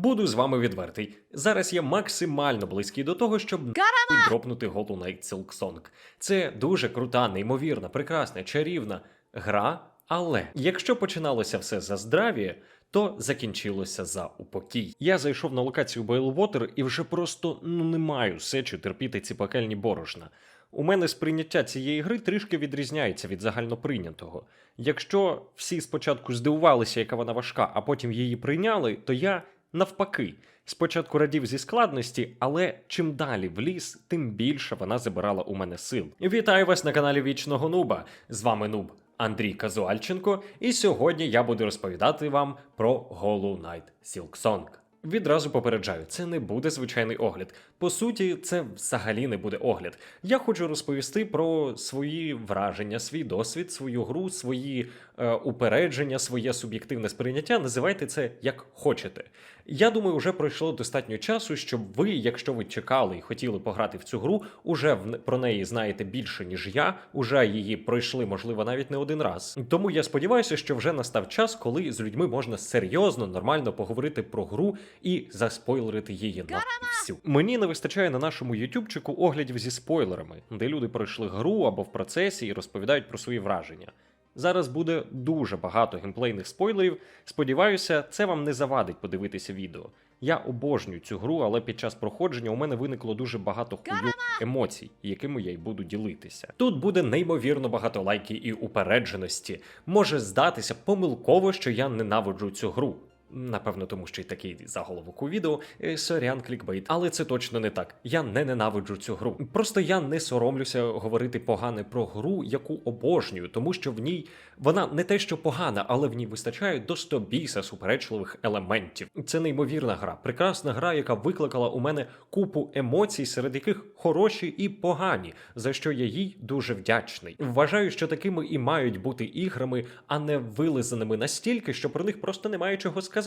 Буду з вами відвертий. Зараз я максимально близький до того, щоб дропнути Hollow Knight Silk Це дуже крута, неймовірна, прекрасна, чарівна гра. Але якщо починалося все за здраві, то закінчилося за упокій. Я зайшов на локацію Бейлвотер і вже просто ну не маю сечі терпіти ці пекельні борошна. У мене сприйняття цієї гри трішки відрізняється від загальноприйнятого. Якщо всі спочатку здивувалися, яка вона важка, а потім її прийняли, то я навпаки. Спочатку радів зі складності, але чим далі в ліс, тим більше вона забирала у мене сил. Вітаю вас на каналі Вічного Нуба. З вами Нуб Андрій Казуальченко, і сьогодні я буду розповідати вам про Hollow Knight Silk Song. Відразу попереджаю, це не буде звичайний огляд. По суті, це взагалі не буде огляд. Я хочу розповісти про свої враження, свій досвід, свою гру, свої упередження, своє суб'єктивне сприйняття. Називайте це як хочете. Я думаю, вже пройшло достатньо часу, щоб ви, якщо ви чекали і хотіли пограти в цю гру, уже про неї знаєте більше, ніж я, уже її пройшли, можливо, навіть не один раз. Тому я сподіваюся, що вже настав час, коли з людьми можна серйозно, нормально поговорити про гру і заспойлерити її на всю. Мені не вистачає на нашому ютубчику оглядів зі спойлерами, де люди пройшли гру або в процесі і розповідають про свої враження. Зараз буде дуже багато геймплейних спойлерів. Сподіваюся, це вам не завадить подивитися відео. Я обожнюю цю гру, але під час проходження у мене виникло дуже багато хую емоцій, якими я й буду ділитися. Тут буде неймовірно багато лайків і упередженості. Може здатися помилково, що я ненавиджу цю гру. Напевно, тому що й такий заголовок у відео е, сорян клікбейт. Але це точно не так. Я не ненавиджу цю гру. Просто я не соромлюся говорити погане про гру, яку обожнюю, тому що в ній вона не те, що погана, але в ній вистачає до стобіса суперечливих елементів. Це неймовірна гра, прекрасна гра, яка викликала у мене купу емоцій, серед яких хороші і погані, за що я їй дуже вдячний. Вважаю, що такими і мають бути іграми, а не вилизаними настільки, що про них просто немає чого сказати.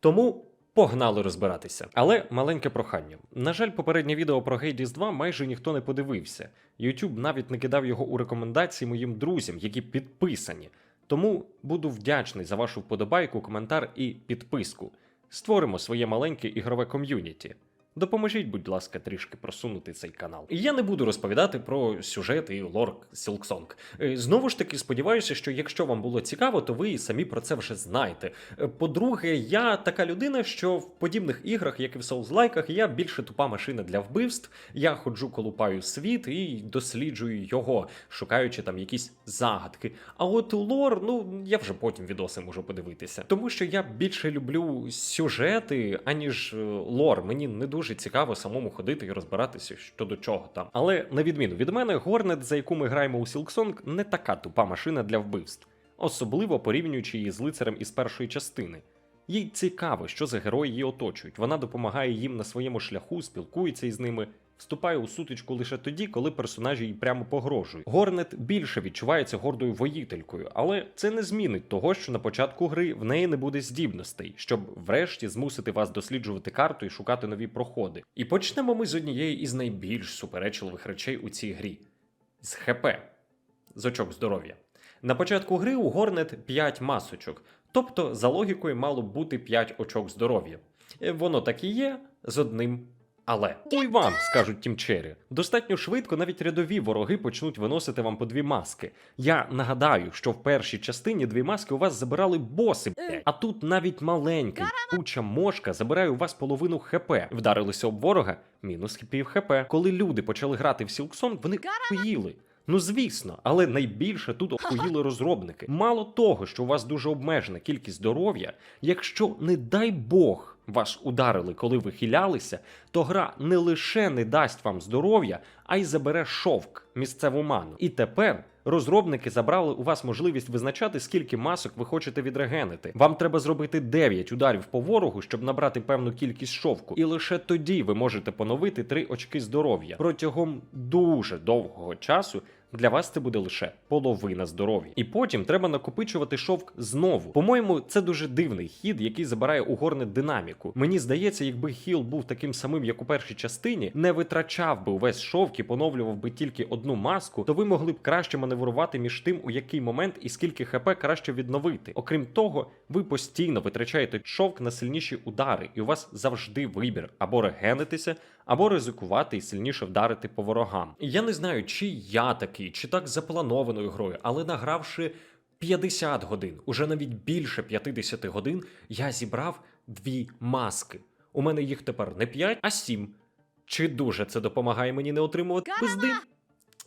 Тому. Погнали розбиратися. Але маленьке прохання. На жаль, попереднє відео про Hades 2 майже ніхто не подивився. YouTube навіть не кидав його у рекомендації моїм друзям, які підписані. Тому буду вдячний за вашу вподобайку, коментар і підписку. Створимо своє маленьке ігрове ком'юніті. Допоможіть, будь ласка, трішки просунути цей канал. Я не буду розповідати про сюжет і лор Silksong. Е, Знову ж таки, сподіваюся, що якщо вам було цікаво, то ви самі про це вже знаєте. Е, По-друге, я така людина, що в подібних іграх, як і в соузлайках, я більше тупа машина для вбивств. Я ходжу, колупаю світ і досліджую його, шукаючи там якісь загадки. А от лор, ну я вже потім відоси можу подивитися. Тому що я більше люблю сюжети, аніж е, лор. Мені не дуже цікаво самому ходити і розбиратися щодо чого там. Але на відміну від мене, Горнет, за яку ми граємо у Сілксонг, не така тупа машина для вбивств, особливо порівнюючи її з лицарем із першої частини. Їй цікаво, що за герої її оточують. Вона допомагає їм на своєму шляху, спілкується із ними, вступає у сутичку лише тоді, коли персонажі їй прямо погрожують. Горнет більше відчувається гордою воїтелькою, але це не змінить того, що на початку гри в неї не буде здібностей, щоб врешті змусити вас досліджувати карту і шукати нові проходи. І почнемо ми з однієї із найбільш суперечливих речей у цій грі з ХП з очок здоров'я. На початку гри у Горнет 5 масочок, тобто за логікою мало б бути 5 очок здоров'я. Е, Воно так і є з одним. Але Ой вам, скажуть тімчері. Достатньо швидко навіть рядові вороги почнуть виносити вам по дві маски. Я нагадаю, що в першій частині дві маски у вас забирали боси, а тут навіть маленький куча мошка забирає у вас половину хп. Вдарилися об ворога, мінус пів хп. Коли люди почали грати в Сілксон, вони поїли. Ну звісно, але найбільше тут охуїли розробники. Мало того, що у вас дуже обмежена кількість здоров'я, якщо, не дай Бог, вас ударили, коли ви хилялися, то гра не лише не дасть вам здоров'я, а й забере шовк, місцеву ману. І тепер розробники забрали у вас можливість визначати, скільки масок ви хочете відрегенити. Вам треба зробити 9 ударів по ворогу, щоб набрати певну кількість шовку, і лише тоді ви можете поновити 3 очки здоров'я. Протягом дуже довгого часу для вас це буде лише половина здоров'я. І потім треба накопичувати шовк знову. По-моєму, це дуже дивний хід, який забирає у горне динаміку. Мені здається, якби хіл був таким самим, як у першій частині, не витрачав би увесь шовк і поновлював би тільки одну маску, то ви могли б краще маневрувати між тим, у який момент і скільки хп краще відновити. Окрім того, ви постійно витрачаєте шовк на сильніші удари, і у вас завжди вибір або регенитися, або ризикувати і сильніше вдарити по ворогам. Я не знаю, чи я такий, чи так запланованою грою, але награвши 50 годин, уже навіть більше 50 годин, я зібрав дві маски. У мене їх тепер не 5, а 7. Чи дуже це допомагає мені не отримувати пизди?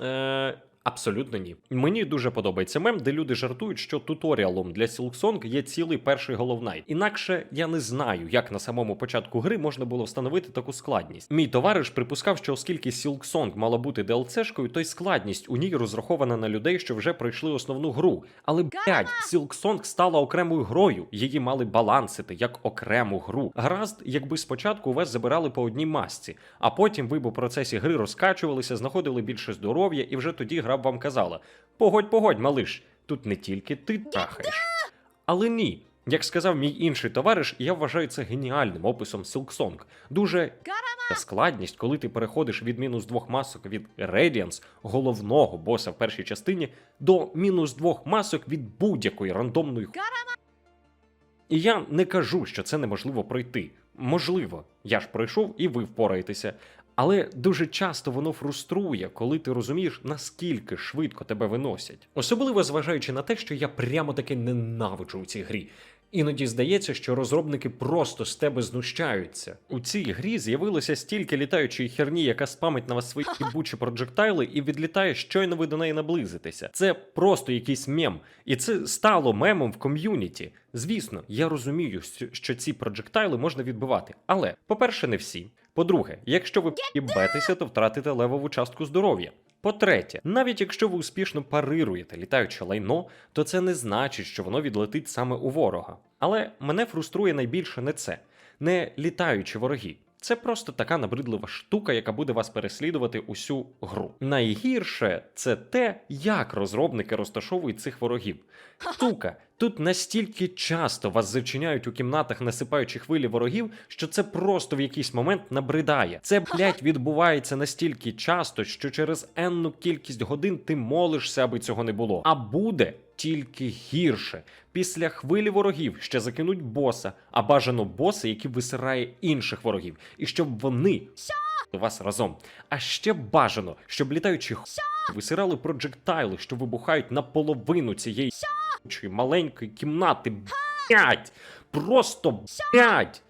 Е, абсолютно ні. Мені дуже подобається мем, де люди жартують, що туторіалом для Silksong є цілий перший головнайт. Інакше я не знаю, як на самому початку гри можна було встановити таку складність. Мій товариш припускав, що оскільки Silksong мала бути DLC-шкою, то й складність у ній розрахована на людей, що вже пройшли основну гру. Але блядь, Silksong стала окремою грою. Її мали балансити як окрему гру. Гаразд, якби спочатку вас забирали по одній масці, а потім ви б у процесі гри розкачувалися, знаходили більше здоров'я, і вже тоді гра б вам казала: Погодь, погодь, малиш, тут не тільки ти трахаєш. Але ні. Як сказав мій інший товариш, я вважаю це геніальним описом Silksong. Дуже складність, коли ти переходиш від мінус двох масок від Radiance, головного боса в першій частині, до мінус двох масок від будь-якої рандомної. І я не кажу, що це неможливо пройти. Можливо, я ж пройшов і ви впораєтеся. Але дуже часто воно фруструє, коли ти розумієш, наскільки швидко тебе виносять. Особливо зважаючи на те, що я прямо таки ненавиджу у цій грі. Іноді здається, що розробники просто з тебе знущаються. У цій грі з'явилося стільки літаючої херні, яка спамить на вас свої бучі проджектайли і відлітає, щойно ви до неї наблизитеся. Це просто якийсь мем, і це стало мемом в ком'юніті. Звісно, я розумію, що ці проджектайли можна відбивати, але, по-перше, не всі. По-друге, якщо ви п'єбетеся, то втратите левову частку здоров'я. По-третє, навіть якщо ви успішно парируєте літаюче лайно, то це не значить, що воно відлетить саме у ворога. Але мене фруструє найбільше не це, не літаючі вороги. Це просто така набридлива штука, яка буде вас переслідувати усю гру. Найгірше це те, як розробники розташовують цих ворогів. Штука, тут настільки часто вас зачиняють у кімнатах, насипаючи хвилі ворогів, що це просто в якийсь момент набридає. Це блять відбувається настільки часто, що через енну кількість годин ти молишся, аби цього не було. А буде тільки гірше. Після хвилі ворогів ще закинуть боса, а бажано боса, який висирає інших ворогів, і щоб вони до вас разом. А ще бажано, щоб літаючі висирали проджектайли, що вибухають наполовину цієї маленької кімнати. Блять! Просто блять!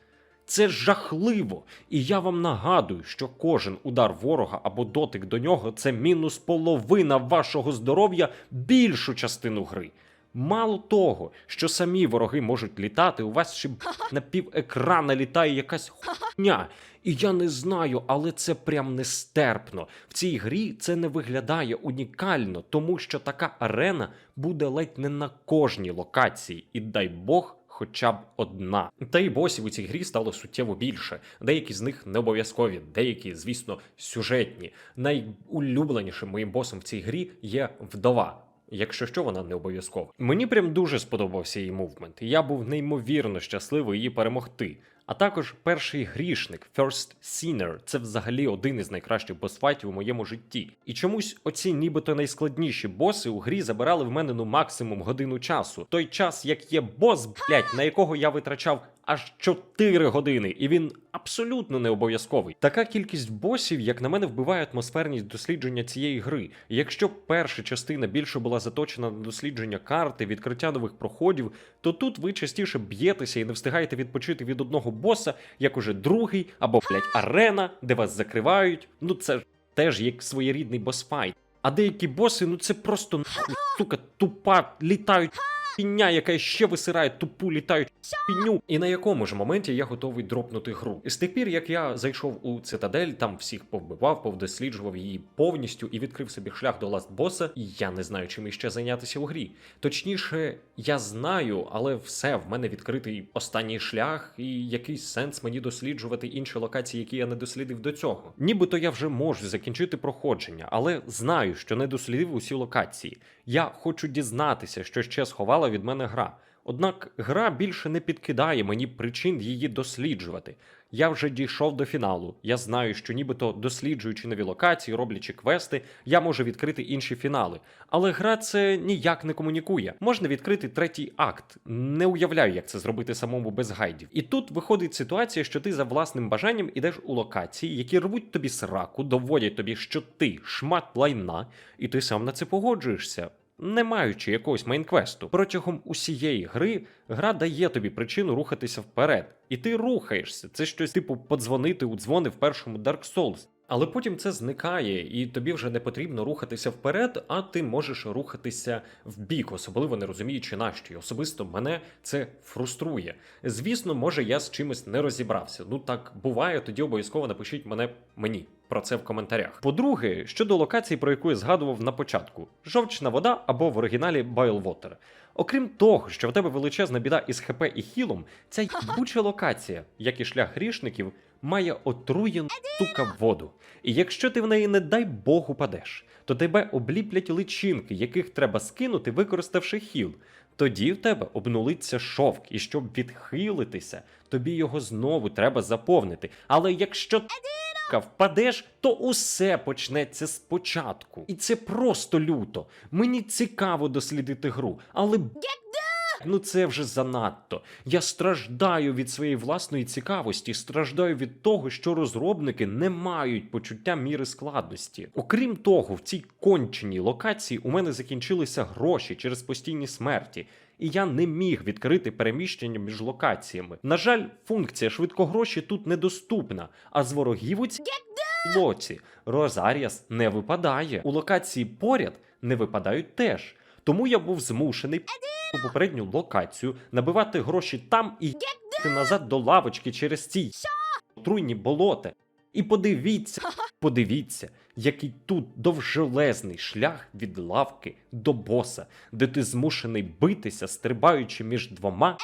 Це жахливо. І я вам нагадую, що кожен удар ворога або дотик до нього це мінус половина вашого здоров'я більшу частину гри. Мало того, що самі вороги можуть літати, у вас ще на пів екрана літає якась хуйня. І я не знаю, але це прям нестерпно. В цій грі це не виглядає унікально, тому що така арена буде ледь не на кожній локації, і дай Бог. Хоча б одна. Та й босів у цій грі стало суттєво більше. Деякі з них не обов'язкові, деякі, звісно, сюжетні. Найулюбленішим моїм босом в цій грі є вдова. Якщо що, вона не обов'язкова. Мені прям дуже сподобався її мувмент. Я був неймовірно щасливий її перемогти. А також перший грішник First Sinner – це взагалі один із найкращих босфайтів у моєму житті. І чомусь оці нібито найскладніші боси у грі забирали в мене ну максимум годину часу. Той час, як є бос, блять, на якого я витрачав аж 4 години, і він абсолютно не обов'язковий. Така кількість босів, як на мене, вбиває атмосферність дослідження цієї гри. І якщо перша частина більше була заточена на дослідження карти, відкриття нових проходів, то тут ви частіше б'єтеся і не встигаєте відпочити від одного боса, як уже другий або блять арена, де вас закривають. Ну це ж теж як своєрідний босфайт. А деякі боси, ну це просто сука, тупа літають піння, яка ще висирає тупу літаючу піню. І на якому ж моменті я готовий дропнути гру? І З тих пір, як я зайшов у цитадель, там всіх повбивав, повдосліджував її повністю і відкрив собі шлях до ластбоса, я не знаю, чим іще зайнятися у грі. Точніше, я знаю, але все, в мене відкритий останній шлях, і якийсь сенс мені досліджувати інші локації, які я не дослідив до цього. Нібито я вже можу закінчити проходження, але знаю, що не дослідив усі локації. Я хочу дізнатися, що ще сховала від мене гра. Однак гра більше не підкидає мені причин її досліджувати. Я вже дійшов до фіналу. Я знаю, що нібито досліджуючи нові локації, роблячи квести, я можу відкрити інші фінали. Але гра це ніяк не комунікує. Можна відкрити третій акт. Не уявляю, як це зробити самому без гайдів. І тут виходить ситуація, що ти за власним бажанням ідеш у локації, які рвуть тобі сраку, доводять тобі, що ти шмат лайна, і ти сам на це погоджуєшся не маючи якогось мейнквесту. Протягом усієї гри гра дає тобі причину рухатися вперед, і ти рухаєшся. Це щось типу подзвонити у дзвони в першому Dark Souls. Але потім це зникає, і тобі вже не потрібно рухатися вперед, а ти можеш рухатися в бік, особливо не розуміючи нащо. І Особисто мене це фруструє. Звісно, може я з чимось не розібрався. Ну так буває, тоді обов'язково напишіть мене мені про це в коментарях. По-друге, щодо локації, про яку я згадував на початку: жовчна вода або в оригіналі Water. Окрім того, що в тебе величезна біда із ХП і хілом, ця єбуча локація, як і шлях грішників, має отруєну сука воду. І якщо ти в неї, не дай Бог, упадеш, то тебе обліплять личинки, яких треба скинути, використавши хіл. Тоді в тебе обнулиться шовк, і щоб відхилитися, тобі його знову треба заповнити. Але якщо ти впадеш, то усе почнеться спочатку. І це просто люто. Мені цікаво дослідити гру, але ну це вже занадто. Я страждаю від своєї власної цікавості, страждаю від того, що розробники не мають почуття міри складності. Окрім того, в цій конченій локації у мене закінчилися гроші через постійні смерті. І я не міг відкрити переміщення між локаціями. На жаль, функція швидкогроші тут недоступна, а з ворогів у цій лоці Розаріас не випадає. У локації поряд не випадають теж. Тому я був змушений попередню локацію набивати гроші там і йти назад до лавочки через ці отруйні болота. І подивіться, подивіться, який тут довжелезний шлях від лавки до боса, де ти змушений битися, стрибаючи між двома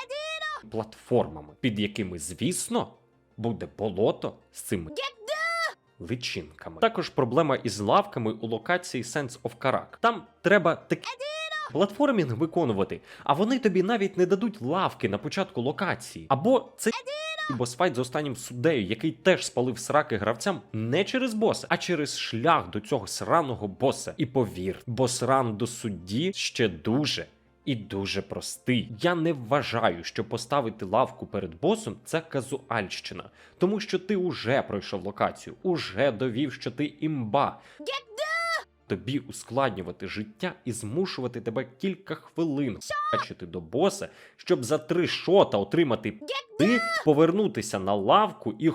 платформами, під якими, звісно, буде болото з цими личинками. Також проблема із лавками у локації Sense of Karak. Там треба такі платформінг виконувати, а вони тобі навіть не дадуть лавки на початку локації. Або це босфайт з останнім суддею, який теж спалив сраки гравцям не через боса, а через шлях до цього сраного боса. І повір, босран до судді ще дуже. І дуже простий. Я не вважаю, що поставити лавку перед босом це казуальщина, тому що ти уже пройшов локацію, уже довів, що ти імба. Тобі ускладнювати життя і змушувати тебе кілька хвилин бачити до боса, щоб за три шота отримати ти повернутися на лавку і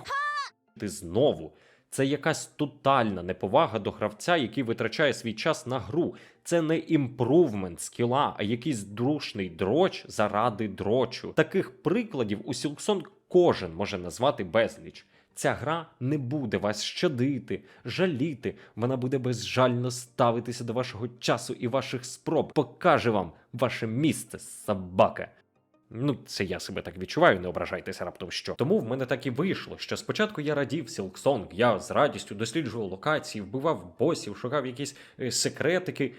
ти знову. Це якась тотальна неповага до гравця, який витрачає свій час на гру. Це не імпрувмент скіла, а якийсь друшний дроч заради дрочу. Таких прикладів у Silksong кожен може назвати безліч. Ця гра не буде вас щадити, жаліти. Вона буде безжально ставитися до вашого часу і ваших спроб. Покаже вам ваше місце, собака. Ну, це я себе так відчуваю, не ображайтеся раптом що. Тому в мене так і вийшло, що спочатку я радів Silksong, я з радістю досліджував локації, вбивав босів, шукав якісь е, секретики.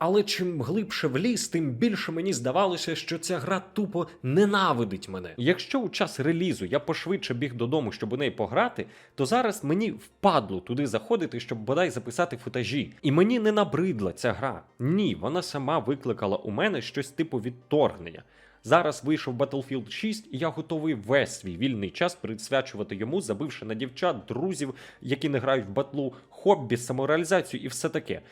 Але чим глибше в ліс, тим більше мені здавалося, що ця гра тупо ненавидить мене. Якщо у час релізу я пошвидше біг додому, щоб у неї пограти, то зараз мені впадло туди заходити, щоб бодай записати футажі. І мені не набридла ця гра. Ні, вона сама викликала у мене щось типу відторгнення. Зараз вийшов Battlefield 6, і я готовий весь свій вільний час присвячувати йому, забивши на дівчат, друзів, які не грають в батлу, хобі, самореалізацію і все таке.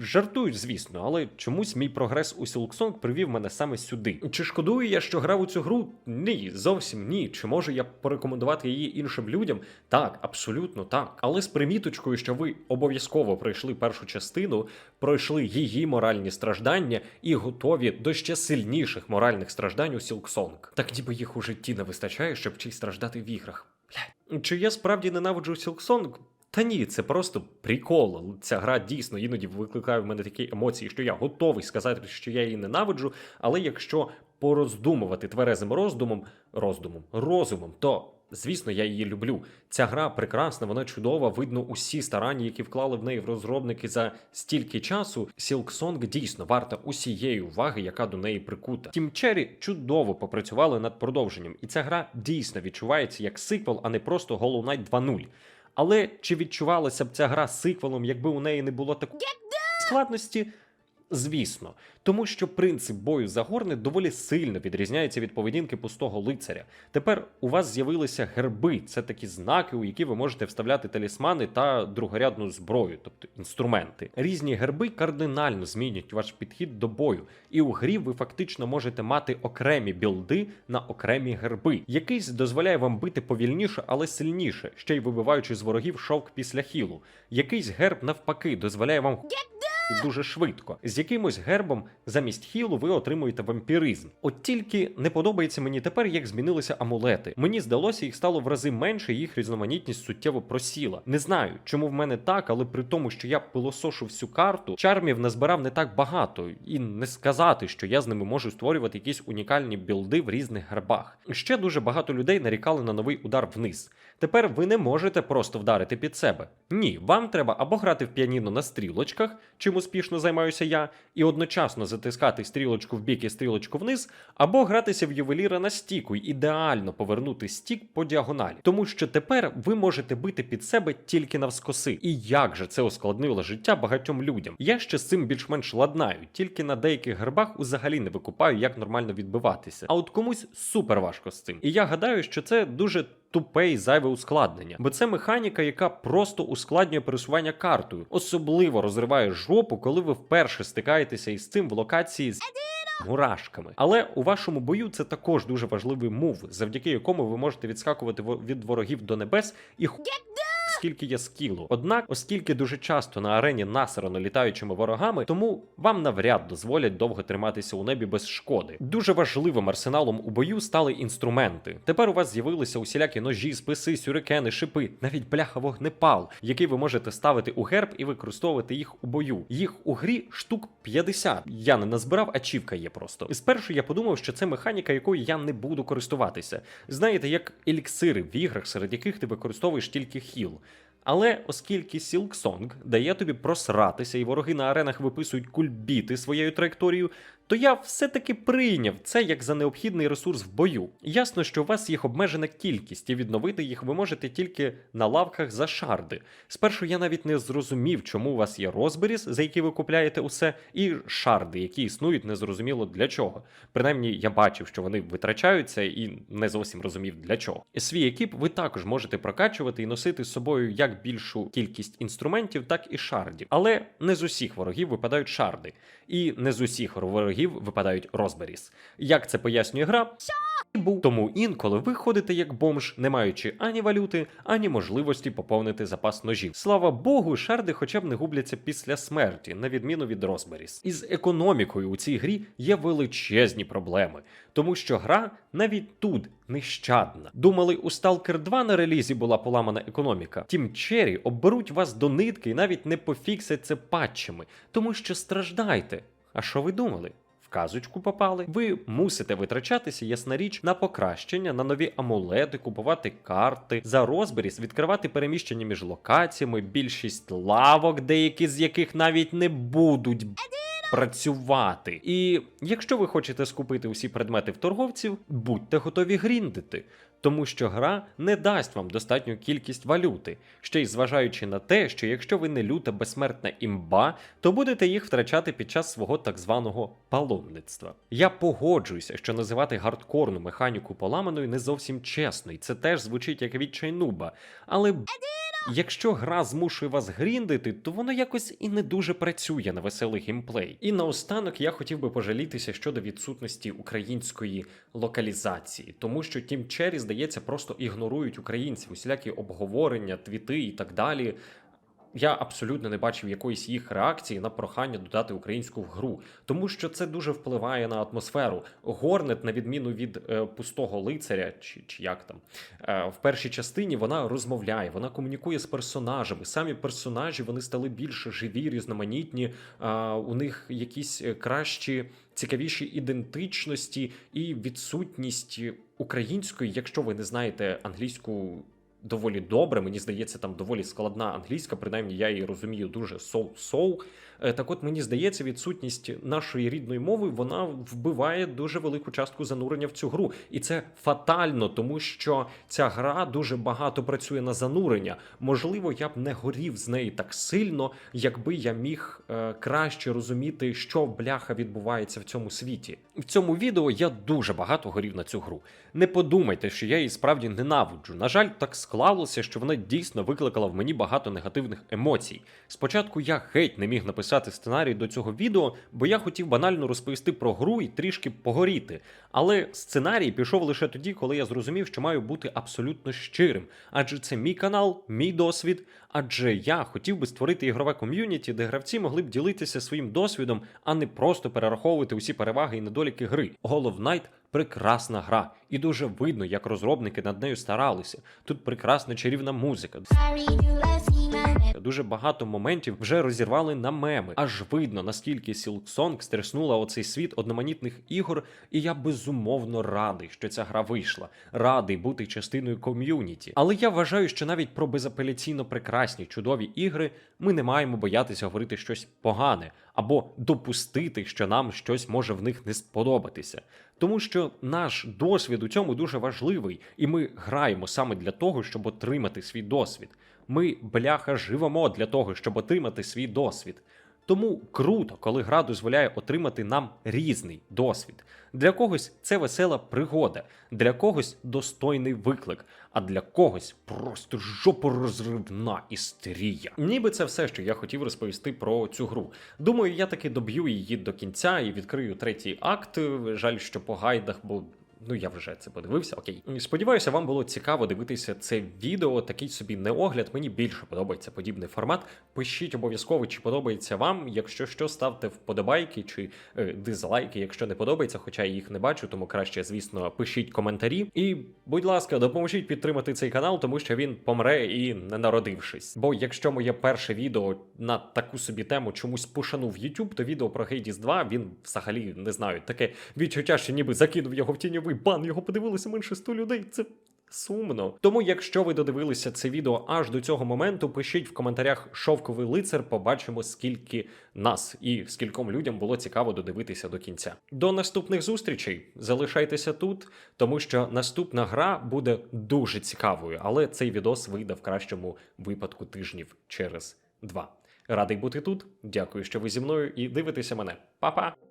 Жартую, звісно, але чомусь мій прогрес у Silksong привів мене саме сюди. Чи шкодую я, що грав у цю гру? Ні, зовсім ні. Чи можу я порекомендувати її іншим людям? Так, абсолютно так. Але з приміточкою, що ви обов'язково пройшли першу частину, пройшли її моральні страждання і готові до ще сильніших моральних страждань у Silksong. Так ніби їх у житті не вистачає, щоб чи й страждати в іграх. Блядь. Чи я справді ненавиджу Silksong? Та ні, це просто прикол. Ця гра дійсно іноді викликає в мене такі емоції, що я готовий сказати, що я її ненавиджу. Але якщо пороздумувати тверезим роздумом, роздумом, розумом, то звісно я її люблю. Ця гра прекрасна, вона чудова. Видно усі старання, які вклали в неї в розробники за стільки часу. Silksong дійсно варта усієї уваги, яка до неї прикута. Тім Cherry чудово попрацювали над продовженням, і ця гра дійсно відчувається як сиквел, а не просто Hollow Knight 2.0. Але чи відчувалася б ця гра сиквелом, якби у неї не було такої складності? Звісно, тому що принцип бою за горни доволі сильно відрізняється від поведінки пустого лицаря. Тепер у вас з'явилися герби, це такі знаки, у які ви можете вставляти талісмани та другорядну зброю, тобто інструменти. Різні герби кардинально змінюють ваш підхід до бою, і у грі ви фактично можете мати окремі білди на окремі герби. Якийсь дозволяє вам бити повільніше, але сильніше, ще й вибиваючи з ворогів шовк після хілу. Якийсь герб навпаки дозволяє вам дуже швидко. З якимось гербом замість хілу ви отримуєте вампіризм. От тільки не подобається мені тепер, як змінилися амулети. Мені здалося, їх стало в рази менше, їх різноманітність суттєво просіла. Не знаю, чому в мене так, але при тому, що я пилосошу всю карту, чармів назбирав не так багато, і не сказати, що я з ними можу створювати якісь унікальні білди в різних гербах. Ще дуже багато людей нарікали на новий удар вниз. Тепер ви не можете просто вдарити під себе. Ні, вам треба або грати в піаніно на стрілочках, чим успішно займаюся я, і одночасно затискати стрілочку в бік і стрілочку вниз, або гратися в ювеліра на стіку і ідеально повернути стік по діагоналі. Тому що тепер ви можете бити під себе тільки навскоси. І як же це ускладнило життя багатьом людям? Я ще з цим більш-менш ладнаю, тільки на деяких гербах взагалі не викупаю, як нормально відбиватися. А от комусь супер важко з цим. І я гадаю, що це дуже тупе і зайве ускладнення, бо це механіка, яка просто ускладнює пересування картою, особливо розриває жопу, коли ви вперше стикаєтеся із цим в локації з мурашками. Але у вашому бою це також дуже важливий мув, завдяки якому ви можете відскакувати від ворогів до небес і. Скільки є скілу. Однак, оскільки дуже часто на арені насрано літаючими ворогами, тому вам навряд дозволять довго триматися у небі без шкоди. Дуже важливим арсеналом у бою стали інструменти. Тепер у вас з'явилися усілякі ножі, списи, сюрикени, шипи, навіть бляха вогнепал, який ви можете ставити у герб і використовувати їх у бою. Їх у грі штук 50. Я не назбирав, ачівка є просто. І спершу я подумав, що це механіка, якою я не буду користуватися. Знаєте, як еліксири в іграх, серед яких ти використовуєш тільки хіл. Але оскільки Silksong дає тобі просратися, і вороги на аренах виписують кульбіти своєю траєкторією, то я все-таки прийняв це як за необхідний ресурс в бою. Ясно, що у вас їх обмежена кількість, і відновити їх ви можете тільки на лавках за шарди. Спершу я навіть не зрозумів, чому у вас є розберіс, за які ви купляєте усе, і шарди, які існують незрозуміло для чого. Принаймні, я бачив, що вони витрачаються, і не зовсім розумів для чого. Свій екіп ви також можете прокачувати і носити з собою як більшу кількість інструментів, так і шардів. Але не з усіх ворогів випадають шарди, і не з усіх ворогів випадають розберіс. Як це пояснює гра? Тому інколи ви ходите як бомж, не маючи ані валюти, ані можливості поповнити запас ножів. Слава Богу, шарди хоча б не губляться після смерті, на відміну від Розберіс. Із економікою у цій грі є величезні проблеми, тому що гра навіть тут нещадна. Думали, у Stalker 2 на релізі була поламана економіка. Тім Черрі обберуть вас до нитки і навіть не пофіксять це патчами, тому що страждаєте. А що ви думали? Казочку попали. Ви мусите витрачатися, ясна річ, на покращення, на нові амулети, купувати карти, за розберіс, відкривати переміщення між локаціями, більшість лавок, деякі з яких навіть не будуть працювати. І якщо ви хочете скупити усі предмети в торговців, будьте готові гріндити. Тому що гра не дасть вам достатню кількість валюти, ще й зважаючи на те, що якщо ви не люта безсмертна імба, то будете їх втрачати під час свого так званого паломництва. Я погоджуюся, що називати гардкорну механіку поламаною не зовсім чесно, і це теж звучить як відчайнуба, але Якщо гра змушує вас гріндити, то воно якось і не дуже працює на веселий геймплей. І наостанок я хотів би пожалітися щодо відсутності української локалізації, тому що Тім Черрі, здається, просто ігнорують українців, усілякі обговорення, твіти і так далі. Я абсолютно не бачив якоїсь їх реакції на прохання додати українську в гру, тому що це дуже впливає на атмосферу. Горнет, на відміну від е, пустого лицаря, чи, чи як там е, в першій частині вона розмовляє, вона комунікує з персонажами. Самі персонажі вони стали більш живі, різноманітні. е, у них якісь е, кращі, цікавіші ідентичності і відсутність української, якщо ви не знаєте англійську доволі добре. Мені здається, там доволі складна англійська, принаймні я її розумію дуже соу-соу. Е, Так от мені здається, відсутність нашої рідної мови вона вбиває дуже велику частку занурення в цю гру, і це фатально, тому що ця гра дуже багато працює на занурення. Можливо, я б не горів з неї так сильно, якби я міг е, краще розуміти, що бляха відбувається в цьому світі. В цьому відео я дуже багато горів на цю гру. Не подумайте, що я її справді ненавиджу. На жаль, так склалося, що вона дійсно викликала в мені багато негативних емоцій. Спочатку я геть не міг написати сценарій до цього відео, бо я хотів банально розповісти про гру і трішки погоріти. Але сценарій пішов лише тоді, коли я зрозумів, що маю бути абсолютно щирим. Адже це мій канал, мій досвід. Адже я хотів би створити ігрове ком'юніті, де гравці могли б ділитися своїм досвідом, а не просто перераховувати усі переваги і недоліки гри. Hollow Knight – прекрасна гра, і дуже видно, як розробники над нею старалися. Тут прекрасна чарівна музика. Дуже багато моментів вже розірвали на меми. Аж видно, наскільки Silksong стреснула оцей світ одноманітних ігор, і я безумовно радий, що ця гра вийшла. Радий бути частиною ком'юніті. Але я вважаю, що навіть про безапеляційно прекрасні чудові ігри ми не маємо боятися говорити щось погане або допустити, що нам щось може в них не сподобатися. Тому що наш досвід у цьому дуже важливий, і ми граємо саме для того, щоб отримати свій досвід. Ми, бляха, живемо для того, щоб отримати свій досвід. Тому круто, коли гра дозволяє отримати нам різний досвід. Для когось це весела пригода, для когось достойний виклик, а для когось просто жопорозривна істерія. Ніби це все, що я хотів розповісти про цю гру. Думаю, я таки доб'ю її до кінця і відкрию третій акт. Жаль, що по гайдах, бо Ну, я вже це подивився, окей. Сподіваюся, вам було цікаво дивитися це відео, такий собі неогляд. Мені більше подобається подібний формат. Пишіть обов'язково, чи подобається вам. Якщо що, ставте вподобайки чи е, дизлайки, якщо не подобається, хоча я їх не бачу, тому краще, звісно, пишіть коментарі. І, будь ласка, допоможіть підтримати цей канал, тому що він помре і не народившись. Бо якщо моє перше відео на таку собі тему чомусь пошанув YouTube, то відео про Hades 2 він взагалі не знаю, таке відчуття, що ніби закинув його в тіньовий бан, його подивилося менше 100 людей. Це сумно. Тому, якщо ви додивилися це відео аж до цього моменту, пишіть в коментарях шовковий лицар, побачимо, скільки нас і скільком людям було цікаво додивитися до кінця. До наступних зустрічей. Залишайтеся тут, тому що наступна гра буде дуже цікавою, але цей відос вийде в кращому випадку тижнів через два. Радий бути тут. Дякую, що ви зі мною і дивитеся мене. Па-па!